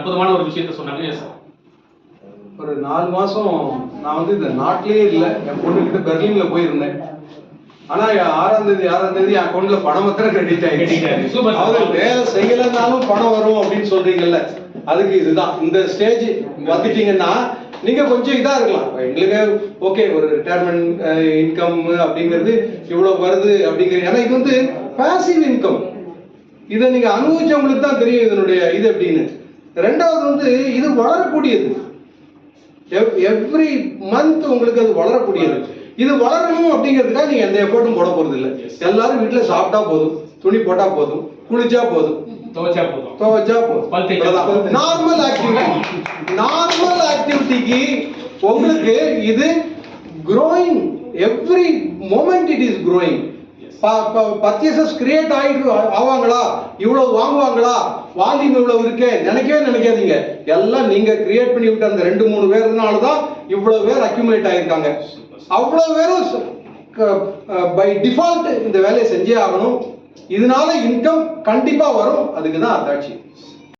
அற்புதமான ஒரு விஷயத்த சொன்னாங்க எஸ் ஒரு நாலு மாசம் நான் வந்து இந்த நாட்டிலேயே இல்லை. என் பொண்ணுகிட்ட பெர்லின்ல போயிருந்தேன். ஆனா ஆறாம் தேதி ஆறாம் தேதி என் அக்கௌண்ட்ல பணம் மாத்திரம் கிரெடிட் ஆயிடுச்சு. அவங்க வேலை செய்யலைன்னாலும் பணம் வரும் அப்படின்னு சொல்றீங்கல்ல. அதுக்கு இதுதான். இந்த ஸ்டேஜ் வந்துட்டீங்கன்னா நீங்க கொஞ்சம் இதா இருக்கலாம். எங்களுக்கு ஓகே ஒரு ரிட்டையர்மெண்ட் இன்கம் அப்படிங்கிறது இவ்வளவு வருது அப்படிங்கிறது ஏன்னா இது வந்து பாசிவ் இன்கம் இதை நீங்க அனுபவிச்சவங்களுக்கு தான் தெரியும் இதனுடைய இது எப்படின்னு. ரெண்டாவது வந்து இது வளரக்கூடியது. எவ்ரி மந்த் உங்களுக்கு அது வளரக்கூடியது. இது வளரணும் அப்படிங்கிறதுக்காக நீங்க எந்த எஃபர்ட்டும் போட போறது இல்ல. எல்லாரும் வீட்டுல சாப்பிட்டா போதும் துணி போட்டா போதும் குளிச்சா போதும். துவைச்சா போதும். துவைச்சா போதும். நார்மல் ஆக்டிவிட்டி நார்மல் ஆக்டிவிட்டிக்கு உங்களுக்கு இது growing. Every moment it is growing. Purchases create ஆகிட்டு ஆவாங்களா? இவ்வளவு வாங்குவாங்களா? வால்யூம் இவ்வளவு இருக்கே? நினைக்கவே நினைக்காதீங்க. எல்லாம் நீங்க கிரியேட் பண்ணி விட்ட அந்த ரெண்டு மூணு பேர்னால தான் இவ்வளவு பேர் அக்யூமுலேட் ஆயிருக்காங்க. அவ்வளவு பேரும் பை டிஃபால்ட் இந்த வேலையை செஞ்சே ஆகணும். இதனால இன்கம் கண்டிப்பா வரும். அதுக்கு தான் அத்தாட்சி.